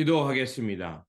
기도하겠습니다.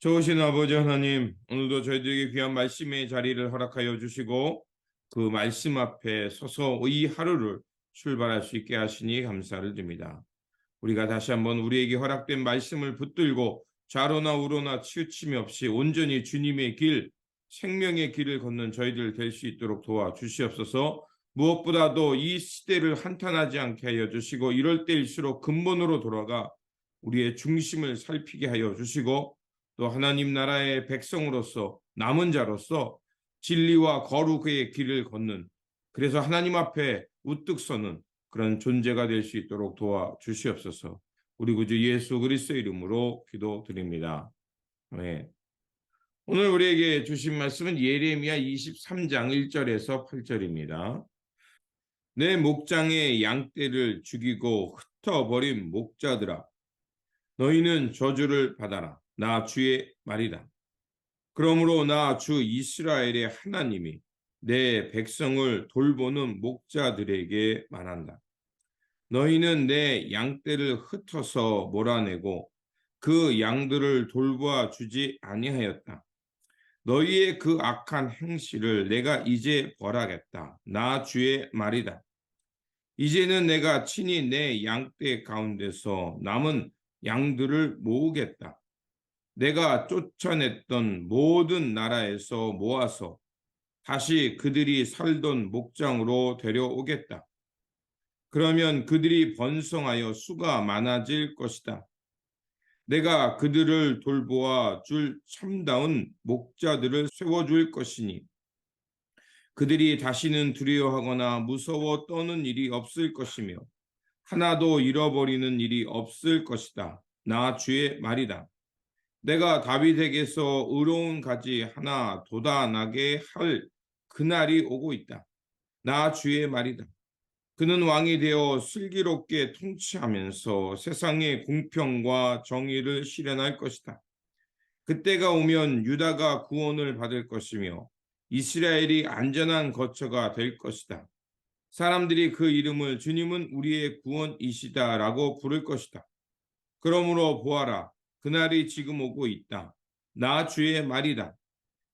좋으신 아버지 하나님, 오늘도 저희들에게 귀한 말씀의 자리를 허락하여 주시고 그 말씀 앞에 서서 이 하루를 출발할 수 있게 하시니 감사를 드립니다. 우리가 다시 한번 우리에게 허락된 말씀을 붙들고 좌로나 우로나 치우침이 없이 온전히 주님의 길, 생명의 길을 걷는 저희들 될 수 있도록 도와 주시옵소서. 무엇보다도 이 시대를 한탄하지 않게 하여 주시고 이럴 때일수록 근본으로 돌아가 우리의 중심을 살피게 하여 주시고 또 하나님 나라의 백성으로서 남은 자로서 진리와 거룩의 길을 걷는 그래서 하나님 앞에 우뚝 서는 그런 존재가 될 수 있도록 도와 주시옵소서. 우리 구주 예수 그리스도 이름으로 기도드립니다. 아멘. 오늘 우리에게 주신 말씀은 예레미야 23장 1절에서 8절입니다. 내 목장의 양떼를 죽이고 흩어버린 목자들아 너희는 저주를 받아라. 나 주의 말이다. 그러므로 나 주 이스라엘의 하나님이 내 백성을 돌보는 목자들에게 말한다. 너희는 내 양떼를 흩어서 몰아내고 그 양들을 돌보아 주지 아니하였다. 너희의 그 악한 행실을 내가 이제 벌하겠다. 나 주의 말이다. 이제는 내가 친히 내 양떼 가운데서 남은 양들을 모으겠다. 내가 쫓아냈던 모든 나라에서 모아서 다시 그들이 살던 목장으로 데려오겠다. 그러면 그들이 번성하여 수가 많아질 것이다. 내가 그들을 돌보아 줄 참다운 목자들을 세워줄 것이니 그들이 다시는 두려워하거나 무서워 떠는 일이 없을 것이며 하나도 잃어버리는 일이 없을 것이다. 나 주의 말이다. 내가 다윗에게서 의로운 가지 하나 돋아나게 할 그날이 오고 있다. 나 주의 말이다. 그는 왕이 되어 슬기롭게 통치하면서 세상의 공평과 정의를 실현할 것이다. 그때가 오면 유다가 구원을 받을 것이며 이스라엘이 안전한 거처가 될 것이다. 사람들이 그 이름을 주님은 우리의 구원이시다라고 부를 것이다. 그러므로 보아라, 그날이 지금 오고 있다. 나 주의 말이다.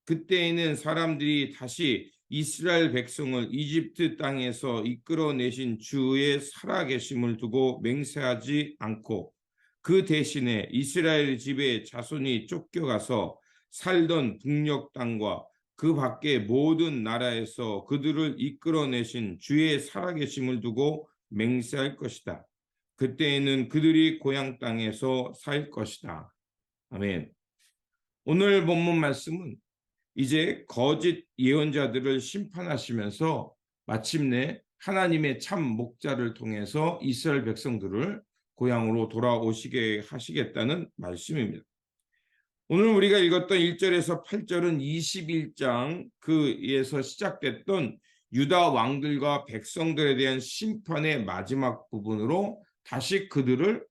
그때에는 사람들이 다시 이스라엘 백성을 이집트 땅에서 이끌어내신 주의 살아계심을 두고 맹세하지 않고 그 대신에 이스라엘 집의 자손이 쫓겨가서 살던 북녘 땅과 그 밖의 모든 나라에서 그들을 이끌어내신 주의 살아계심을 두고 맹세할 것이다. 그때에는 그들이 고향 땅에서 살 것이다. 아멘. 오늘 본문 말씀은 이제 거짓 예언자들을 심판하시면서 마침내 하나님의 참 목자를 통해서 이스라엘 백성들을 고향으로 돌아오시게 하시겠다는 말씀입니다. 오늘 우리가 읽었던 1절에서 8절은 21장 그에서 시작됐던 유다 왕들과 백성들에 대한 심판의 마지막 부분으로 다시 그들을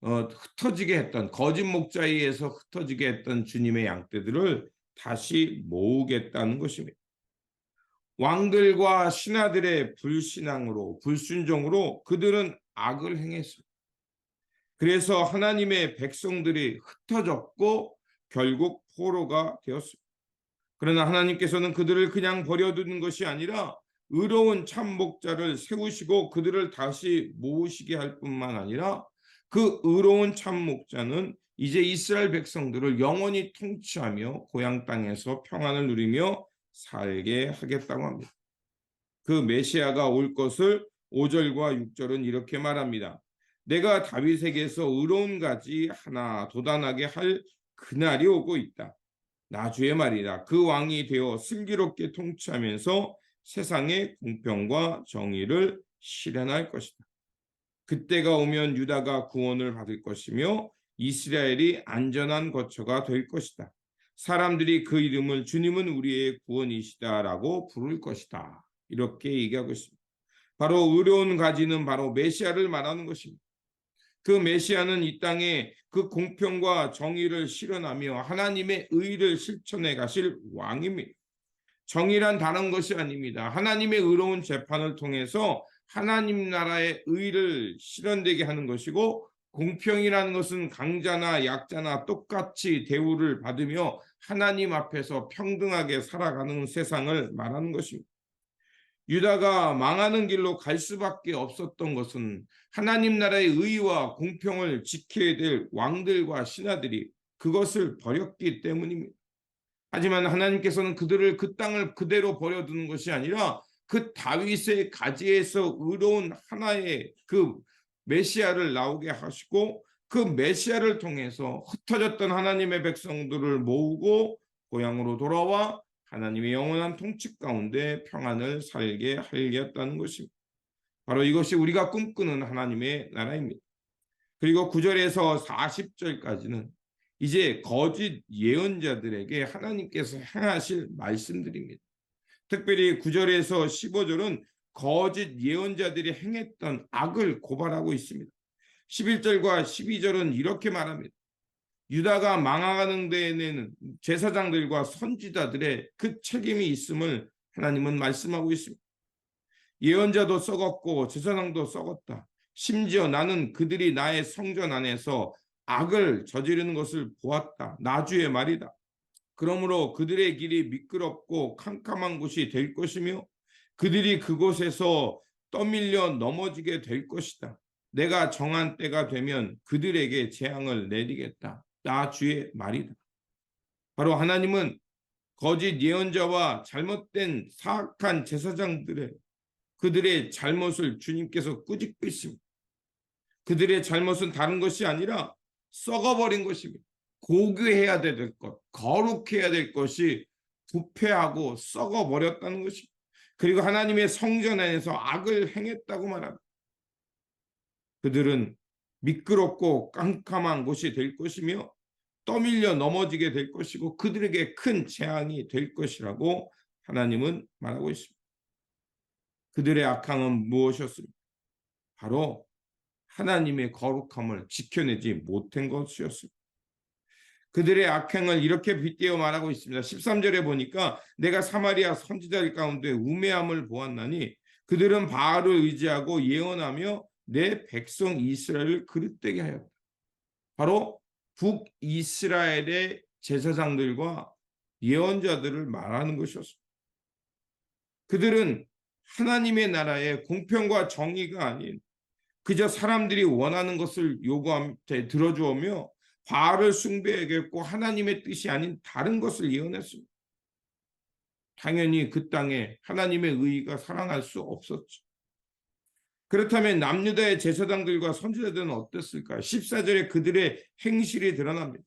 어, 흩어지게 했던 거짓 목자에 의해서 흩어지게 했던 주님의 양떼들을 다시 모으겠다는 것입니다. 왕들과 신하들의 불신앙으로 불순종으로 그들은 악을 행했습니다. 그래서 하나님의 백성들이 흩어졌고 결국 포로가 되었습니다. 그러나 하나님께서는 그들을 그냥 버려두는 것이 아니라 의로운 참 목자를 세우시고 그들을 다시 모으시게 할 뿐만 아니라 그 의로운 참 목자는 이제 이스라엘 백성들을 영원히 통치하며 고향 땅에서 평안을 누리며 살게 하겠다고 합니다. 그 메시아가 올 것을 5절과 6절은 이렇게 말합니다. 내가 다윗에게서 의로운 가지 하나 도단하게 할 그날이 오고 있다. 나주의 말이다. 그 왕이 되어 슬기롭게 통치하면서 세상의 공평과 정의를 실현할 것이다. 그때가 오면 유다가 구원을 받을 것이며 이스라엘이 안전한 거처가 될 것이다. 사람들이 그 이름을 주님은 우리의 구원이시다라고 부를 것이다. 이렇게 얘기하고 있습니다. 바로 의로운 가지는 바로 메시아를 말하는 것입니다. 그 메시아는 이 땅에 그 공평과 정의를 실현하며 하나님의 의를 실천해 가실 왕입니다. 정의란 다른 것이 아닙니다. 하나님의 의로운 재판을 통해서 하나님 나라의 의를 실현되게 하는 것이고 공평이라는 것은 강자나 약자나 똑같이 대우를 받으며 하나님 앞에서 평등하게 살아가는 세상을 말하는 것입니다. 유다가 망하는 길로 갈 수밖에 없었던 것은 하나님 나라의 의와 공평을 지켜야 될 왕들과 신하들이 그것을 버렸기 때문입니다. 하지만 하나님께서는 그들을 그 땅을 그대로 버려두는 것이 아니라 그 다윗의 가지에서 의로운 하나의 그 메시아를 나오게 하시고 그 메시아를 통해서 흩어졌던 하나님의 백성들을 모으고 고향으로 돌아와 하나님의 영원한 통치 가운데 평안을 살게 하겠다는 것입니다. 바로 이것이 우리가 꿈꾸는 하나님의 나라입니다. 그리고 9절에서 40절까지는 이제 거짓 예언자들에게 하나님께서 행하실 말씀들입니다. 특별히 9절에서 15절은 거짓 예언자들이 행했던 악을 고발하고 있습니다. 11절과 12절은 이렇게 말합니다. 유다가 망하는 데에는 제사장들과 선지자들의 그 책임이 있음을 하나님은 말씀하고 있습니다. 예언자도 썩었고 제사장도 썩었다. 심지어 나는 그들이 나의 성전 안에서 악을 저지르는 것을 보았다. 나주의 말이다. 그러므로 그들의 길이 미끄럽고 캄캄한 곳이 될 것이며 그들이 그곳에서 떠밀려 넘어지게 될 것이다. 내가 정한 때가 되면 그들에게 재앙을 내리겠다. 나 주의 말이다. 바로 하나님은 거짓 예언자와 잘못된 사악한 제사장들의 그들의 잘못을 주님께서 꾸짖고 있습니다. 그들의 잘못은 다른 것이 아니라 썩어버린 것입니다. 고귀해야 될 것, 거룩해야 될 것이 부패하고 썩어버렸다는 것입니다. 그리고 하나님의 성전 안에서 악을 행했다고 말합니다. 그들은 미끄럽고 깜깜한 곳이 될 것이며 떠밀려 넘어지게 될 것이고 그들에게 큰 재앙이 될 것이라고 하나님은 말하고 있습니다. 그들의 악함은 무엇이었습니까? 바로 하나님의 거룩함을 지켜내지 못한 것이었습니다. 그들의 악행을 이렇게 빗대어 말하고 있습니다. 13절에 보니까 내가 사마리아 선지자들 가운데 우매함을 보았나니 그들은 바알을 의지하고 예언하며 내 백성 이스라엘을 그릇되게 하였다. 바로 북이스라엘의 제사장들과 예언자들을 말하는 것이었습니다. 그들은 하나님의 나라의 공평과 정의가 아닌 그저 사람들이 원하는 것을 요구함에 들어주오며 바알을 숭배하겠고 하나님의 뜻이 아닌 다른 것을 예언했습니다. 당연히 그 땅에 하나님의 의가 살아날 수 없었죠. 그렇다면 남유다의 제사장들과 선지자들은 어땠을까요? 14절에 그들의 행실이 드러납니다.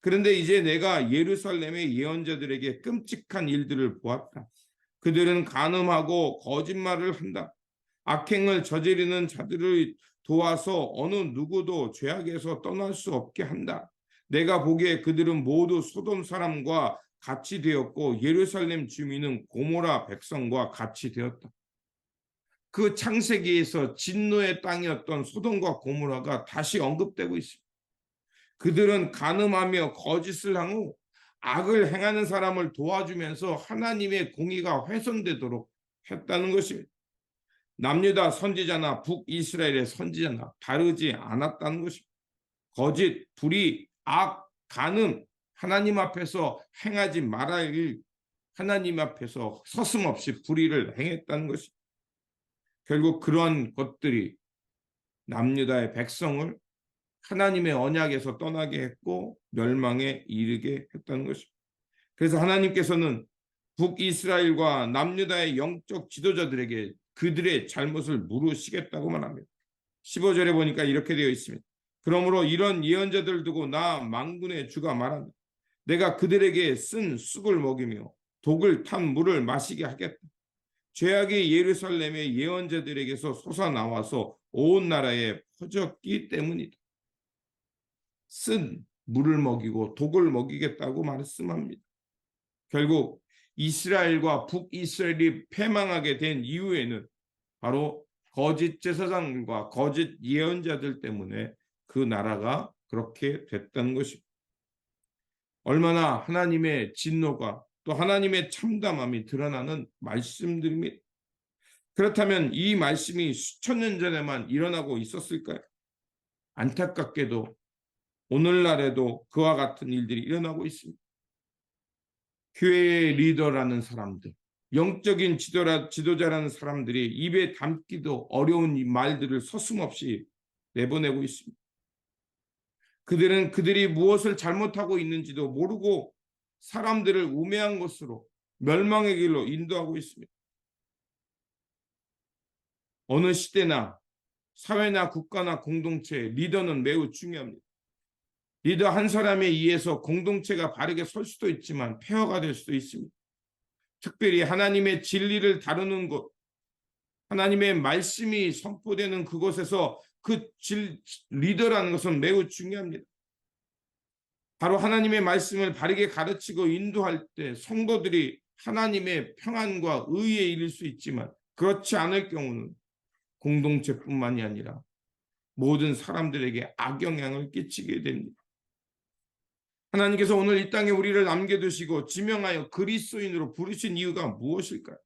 그런데 이제 내가 예루살렘의 예언자들에게 끔찍한 일들을 보았다. 그들은 간음하고 거짓말을 한다. 악행을 저지르는 자들을 도와서 어느 누구도 죄악에서 떠날 수 없게 한다. 내가 보기에 그들은 모두 소돔 사람과 같이 되었고 예루살렘 주민은 고모라 백성과 같이 되었다. 그 창세기에서 진노의 땅이었던 소돔과 고모라가 다시 언급되고 있습니다. 그들은 간음하며 거짓을 하고 악을 행하는 사람을 도와주면서 하나님의 공의가 훼손되도록 했다는 것입니다. 남유다 선지자나 북이스라엘의 선지자나 다르지 않았다는 것입니다. 거짓, 불의, 악, 간음, 하나님 앞에서 행하지 말아야 일, 하나님 앞에서 서슴없이 불의를 행했다는 것입니다. 결국 그러한 것들이 남유다의 백성을 하나님의 언약에서 떠나게 했고 멸망에 이르게 했다는 것입니다. 그래서 하나님께서는 북이스라엘과 남유다의 영적 지도자들에게 그들의 잘못을 물으시겠다고 말합니다. 15절에 보니까 이렇게 되어 있습니다. 그러므로 이런 예언자들 두고 나 망군의 주가 말한다. 내가 그들에게 쓴 쑥을 먹이며 독을 탄 물을 마시게 하겠다. 죄악이 예루살렘의 예언자들에게서 솟아나와서 온 나라에 퍼졌기 때문이다. 쓴 물을 먹이고 독을 먹이겠다고 말씀합니다. 결국 이스라엘과 북이스라엘이 패망하게 된 이유에는 바로 거짓 제사장과 거짓 예언자들 때문에 그 나라가 그렇게 됐다는 것입니다. 얼마나 하나님의 진노가 또 하나님의 참담함이 드러나는 말씀들입니다. 그렇다면 이 말씀이 수천 년 전에만 일어나고 있었을까요? 안타깝게도 오늘날에도 그와 같은 일들이 일어나고 있습니다. 교회의 리더라는 사람들, 영적인 지도라, 지도자라는 사람들이 입에 담기도 어려운 이 말들을 서슴없이 내보내고 있습니다. 그들은 그들이 무엇을 잘못하고 있는지도 모르고 사람들을 우매한 것으로 멸망의 길로 인도하고 있습니다. 어느 시대나 사회나 국가나 공동체 리더는 매우 중요합니다. 리더 한 사람에 의해서 공동체가 바르게 설 수도 있지만 폐허가 될 수도 있습니다. 특별히 하나님의 진리를 다루는 곳, 하나님의 말씀이 선포되는 그곳에서 그 질, 리더라는 것은 매우 중요합니다. 바로 하나님의 말씀을 바르게 가르치고 인도할 때 성도들이 하나님의 평안과 의에 이를 수 있지만 그렇지 않을 경우는 공동체뿐만이 아니라 모든 사람들에게 악영향을 끼치게 됩니다. 하나님께서 오늘 이 땅에 우리를 남겨두시고 지명하여 그리스도인으로 부르신 이유가 무엇일까요?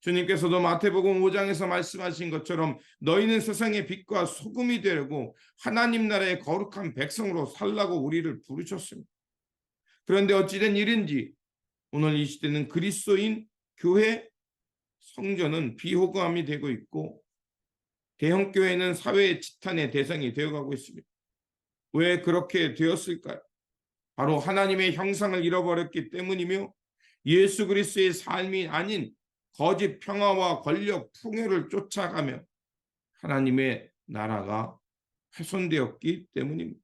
주님께서도 마태복음 5장에서 말씀하신 것처럼 너희는 세상의 빛과 소금이 되려고 하나님 나라의 거룩한 백성으로 살라고 우리를 부르셨습니다. 그런데 어찌된 일인지 오늘 이 시대는 그리스도인 교회 성전은 비호감이 되고 있고 대형 교회는 사회의 지탄의 대상이 되어가고 있습니다. 왜 그렇게 되었을까요? 바로 하나님의 형상을 잃어버렸기 때문이며 예수 그리스도의 삶이 아닌 거짓 평화와 권력 풍요를 쫓아가며 하나님의 나라가 훼손되었기 때문입니다.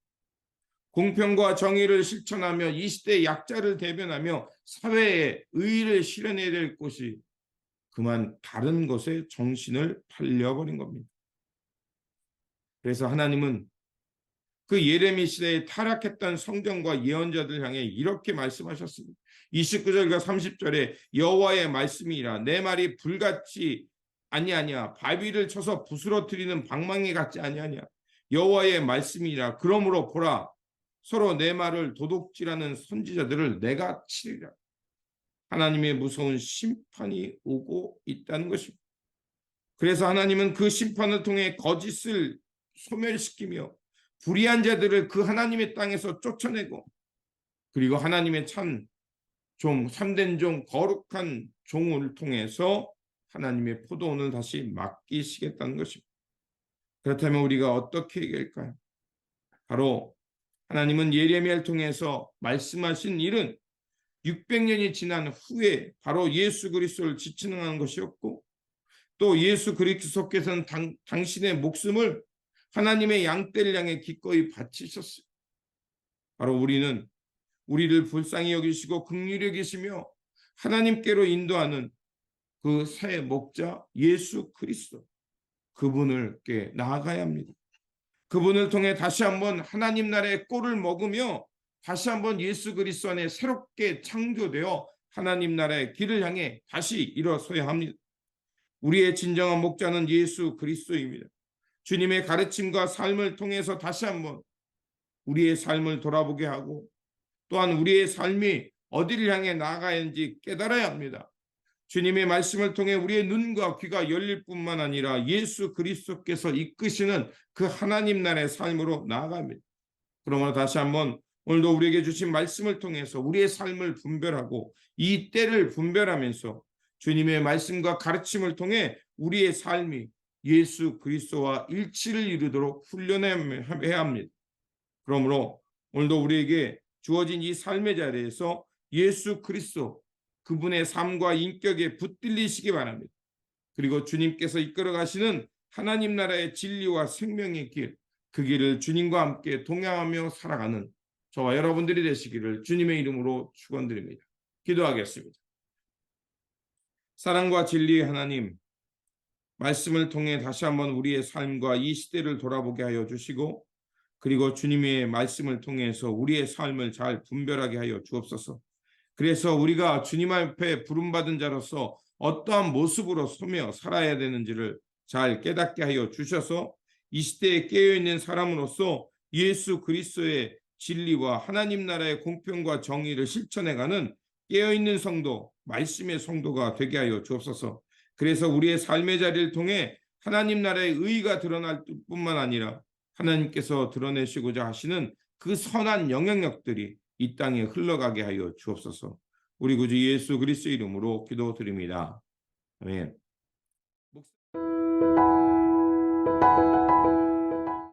공평과 정의를 실천하며 이 시대의 약자를 대변하며 사회의 의의를 실현해야 될 곳이 그만 다른 것에 정신을 팔려버린 겁니다. 그래서 하나님은 그 예레미 시대에 타락했던 성경과 예언자들 향해 이렇게 말씀하셨습니다. 29절과 30절에 여호와의 말씀이라. 내 말이 불같이 아니하냐 바위를 쳐서 부스러뜨리는 방망이 같지 아니하냐 여호와의 말씀이라. 그러므로 보라. 서로 내 말을 도둑질하는 선지자들을 내가 치리라. 하나님의 무서운 심판이 오고 있다는 것입니다. 그래서 하나님은 그 심판을 통해 거짓을 소멸시키며 불의한 자들을 그 하나님의 땅에서 쫓아내고 그리고 하나님의 참 종, 참된 종, 거룩한 종을 통해서 하나님의 포도원을 다시 맡기시겠다는 것입니다. 그렇다면 우리가 어떻게 얘기할까요? 바로 하나님은 예레미야를 통해서 말씀하신 일은 600년이 지난 후에 바로 예수 그리스도를 지칭하는 것이었고 또 예수 그리스도께서는 당, 당신의 목숨을 하나님의 양떼를 향해 기꺼이 바치셨어요. 바로 우리는 우리를 불쌍히 여기시고 긍휼히 여기시며 하나님께로 인도하는 그 새 목자 예수 그리스도 그분을 께 나아가야 합니다. 그분을 통해 다시 한번 하나님 나라의 꼴을 먹으며 다시 한번 예수 그리스도 안에 새롭게 창조되어 하나님 나라의 길을 향해 다시 일어서야 합니다. 우리의 진정한 목자는 예수 그리스도입니다. 주님의 가르침과 삶을 통해서 다시 한번 우리의 삶을 돌아보게 하고 또한 우리의 삶이 어디를 향해 나아가야 하는지 깨달아야 합니다. 주님의 말씀을 통해 우리의 눈과 귀가 열릴 뿐만 아니라 예수 그리스도께서 이끄시는 그 하나님 나라의 삶으로 나아갑니다. 그러므로 다시 한번 오늘도 우리에게 주신 말씀을 통해서 우리의 삶을 분별하고 이 때를 분별하면서 주님의 말씀과 가르침을 통해 우리의 삶이 예수 그리스도와 일치를 이루도록 훈련해야 합니다. 그러므로 오늘도 우리에게 주어진 이 삶의 자리에서 예수 그리스도 그분의 삶과 인격에 붙들리시기 바랍니다. 그리고 주님께서 이끌어 가시는 하나님 나라의 진리와 생명의 길, 그 길을 주님과 함께 동행하며 살아가는 저와 여러분들이 되시기를 주님의 이름으로 축원드립니다. 기도하겠습니다. 사랑과 진리의 하나님, 말씀을 통해 다시 한번 우리의 삶과 이 시대를 돌아보게 하여 주시고 그리고 주님의 말씀을 통해서 우리의 삶을 잘 분별하게 하여 주옵소서. 그래서 우리가 주님 앞에 부름받은 자로서 어떠한 모습으로 서며 살아야 되는지를 잘 깨닫게 하여 주셔서 이 시대에 깨어있는 사람으로서 예수 그리스도의 진리와 하나님 나라의 공평과 정의를 실천해가는 깨어있는 성도, 말씀의 성도가 되게 하여 주옵소서. 그래서 우리의 삶의 자리를 통해 하나님 나라의 의가 드러날 뿐만 아니라 하나님께서 드러내시고자 하시는 그 선한 영향력들이 이 땅에 흘러가게 하여 주옵소서. 우리 구주 예수 그리스도 이름으로 기도드립니다. 아멘.